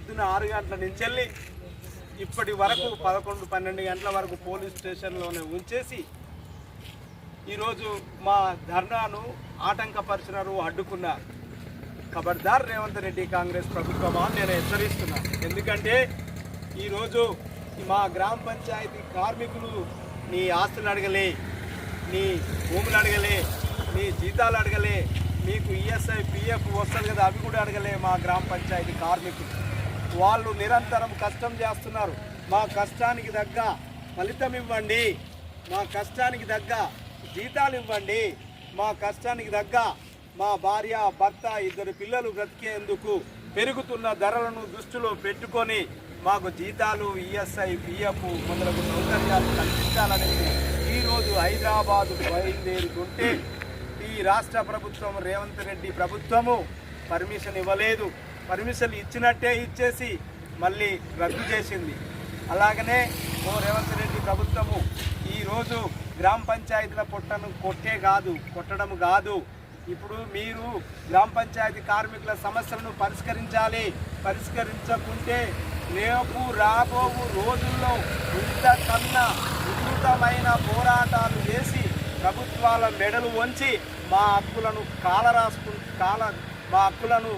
పొద్దున ఆరు గంటల నుంచి వెళ్ళి ఇప్పటి వరకు పదకొండు పన్నెండు గంటల వరకు పోలీస్ స్టేషన్లోనే ఉంచేసి ఈరోజు మా ధర్నాను ఆటంకపరిచినారు అడ్డుకున్నారు. ఖబర్దార్ రేవంత్ రెడ్డి కాంగ్రెస్ ప్రభుత్వమా అని నేను హెచ్చరిస్తున్నాను. ఎందుకంటే ఈరోజు మా గ్రామ పంచాయతీ కార్మికులు నీ ఆస్తులు అడగలే నీ భూములు అడగలే నీ జీతాలు అడగలే మీకు ఈఎస్ఐ పిఎఫ్ వస్తుంది కదా అవి కూడా అడగలే మా గ్రామ పంచాయతీ కార్మికులు. వాళ్ళు నిరంతరం కష్టం చేస్తున్నారు. మా కష్టానికి తగ్గ ఫలితం ఇవ్వండి. మా కష్టానికి తగ్గ జీతాలు ఇవ్వండి. మా కష్టానికి తగ్గ మా భార్య భర్త ఇద్దరు పిల్లలు బ్రతికేందుకు పెరుగుతున్న ధరలను దృష్టిలో పెట్టుకొని మాకు జీతాలు ఈఎస్ఐ పిఎఫ్ మొదలగు సౌకర్యాలు కల్పించాలనేది ఈరోజు హైదరాబాదు బయలుదేరుకుంటే ఈ రాష్ట్ర ప్రభుత్వం రేవంత్ రెడ్డి ప్రభుత్వము పర్మిషన్ ఇవ్వలేదు. పర్మిషన్ ఇచ్చినట్టే ఇచ్చేసి మళ్ళీ రద్దు చేసింది. అలాగనే ఓ రేవంత్ రెడ్డి ప్రభుత్వము ఈరోజు గ్రామ పంచాయతీల పొట్టను కొట్టే కాదు కొట్టడం కాదు. ఇప్పుడు మీరు గ్రామ పంచాయతీ కార్మికుల సమస్యలను పరిష్కరించాలి. పరిష్కరించకుంటే రేపు రాబోవు రోజుల్లో ఇంతకన్నా విస్తృతమైన పోరాటాలు చేసి ప్రభుత్వాల మెడలు వంచి మా హక్కులను కాలరాసుకు కాల మా హక్కులను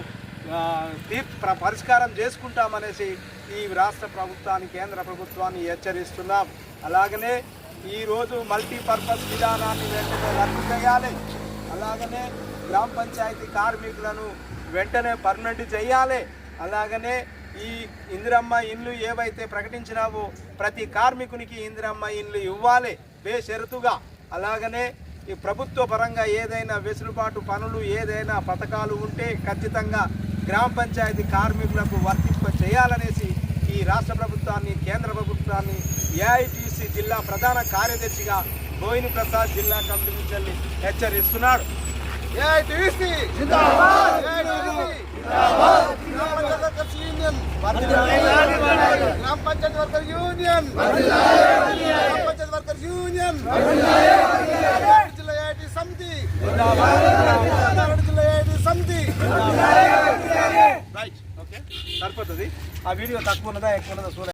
ఆ, పరిష్కారం చేసుకుంటామనేసి ఈ రాష్ట్ర ప్రభుత్వాన్ని కేంద్ర ప్రభుత్వాన్ని హెచ్చరిస్తున్నాం. అలాగనే ఈరోజు మల్టీపర్పస్ విధానాన్ని వెంటనే రద్దు చేయాలి. అలాగనే గ్రామ పంచాయతీ కార్మికులను వెంటనే పర్మనెంట్ చేయాలి. అలాగనే ఈ ఇందిరమ్మ ఇండ్లు ఏవైతే ప్రకటించినావో ప్రతి కార్మికునికి ఇందిరమ్మ ఇండ్లు ఇవ్వాలి బేషరతుగా. అలాగనే ఈ ప్రభుత్వ పరంగా ఏదైనా వెసులుబాటు పనులు ఏదైనా పథకాలు ఉంటే ఖచ్చితంగా గ్రామ పంచాయతీ కార్మికులకు వర్తింప చేయాలనేసి ఈ రాష్ట్ర ప్రభుత్వాన్ని కేంద్ర ప్రభుత్వాన్ని ఏఐటీసీ జిల్లా ప్రధాన కార్యదర్శిగా బోయిని ప్రసాద్ జిల్లా కమిటీ నుంచి హెచ్చరిస్తున్నాడు. ఏఐటీసీ జిందాబాద్! ఏఐటీసీ యూనియన్ గ్రామ పంచాయతీ వర్కర్ యూనియన్ గ్రామ పంచాయతీ వర్కర్ యూనియన్ జిల్లా ఏఐటీ సమితి జిల్లా ఏఐటీ సమితి రైట్ ఓకే సరిపోతుంది. ఆ వీడియో తక్కువ ఉన్నదా ఎక్కువ ఉన్నదా చూడండి